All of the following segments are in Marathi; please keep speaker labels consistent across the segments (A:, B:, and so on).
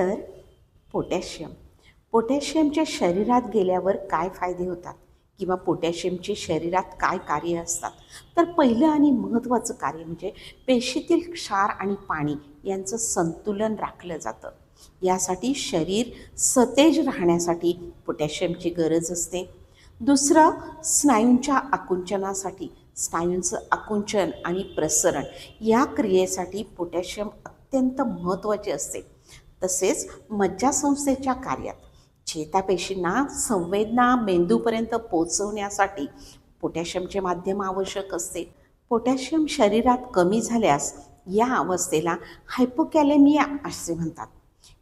A: तर पोटॅशियम. पोटॅशियमच्या शरीरात गेल्यावर काय फायदे होतात किंवा पोटॅशियमचे शरीरात काय कार्य असतात? तर पहिलं आणि महत्त्वाचं कार्य म्हणजे पेशीतील क्षार आणि पाणी यांचं संतुलन राखलं जातं. यासाठी शरीर सतेज राहण्यासाठी पोटॅशियमची गरज असते. दुसरं स्नायूंच्या आकुंचनासाठी स्नायूंचं आकुंचन आणि प्रसरण या क्रियेसाठी पोटॅशियम अत्यंत महत्त्वाचे असते. तसेच मज्जासंस्थेच्या कार्यात. चेतापेशींना संवेदना मेंदूपर्यंत पोचवण्यासाठी पोटॅशियमचे माध्यम आवश्यक असते. पोटॅशियम शरीरात कमी झाल्यास या अवस्थेला हायपोकॅलेमिया असे म्हणतात.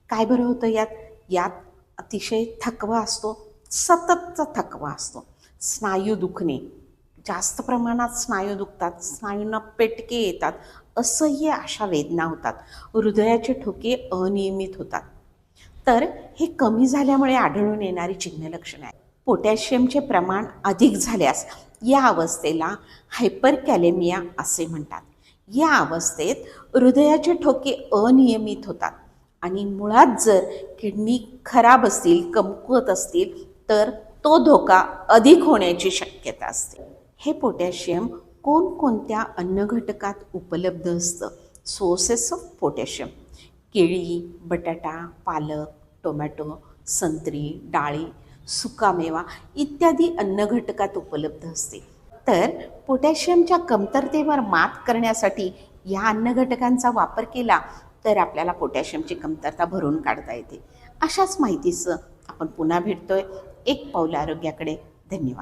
A: काय बरं होतं यात? यात अतिशय थकवा असतो सततचा थकवा असतो. स्नायू दुखणे जास्त प्रमाणात स्नायू दुखतात स्नायूंना पेटके येतात असह्य अशा वेदना होतात. हृदयाचे ठोके अनियमित होतात. तर हे कमी झाल्यामुळे आढळून येणारी चिन्ह लक्षणं आहेत. पोटॅशियमचे प्रमाण अधिक झाल्यास या अवस्थेला हायपरकॅलेमिया असे म्हणतात. या अवस्थेत हृदयाचे ठोके अनियमित होतात आणि मुळात जर किडनी खराब असतील कमकुवत असतील तर तो धोका अधिक होण्याची शक्यता असते. हे पोटॅशियम कोणकोणत्या अन्नघटकात उपलब्ध असतं? सोर्सेस ऑफ पोटॅशियम केळी बटाटा पालक टोमॅटो संत्री डाळी सुकामेवा इत्यादी अन्नघटकात उपलब्ध असते. तर पोटॅशियमच्या कमतरतेवर मात करण्यासाठी या अन्नघटकांचा वापर केला तर आपल्याला पोटॅशियमची कमतरता भरून काढता येते. अशाच माहितीचं आपण पुन्हा भेटतोय. एक पाऊल आरोग्याकडे. धन्यवाद.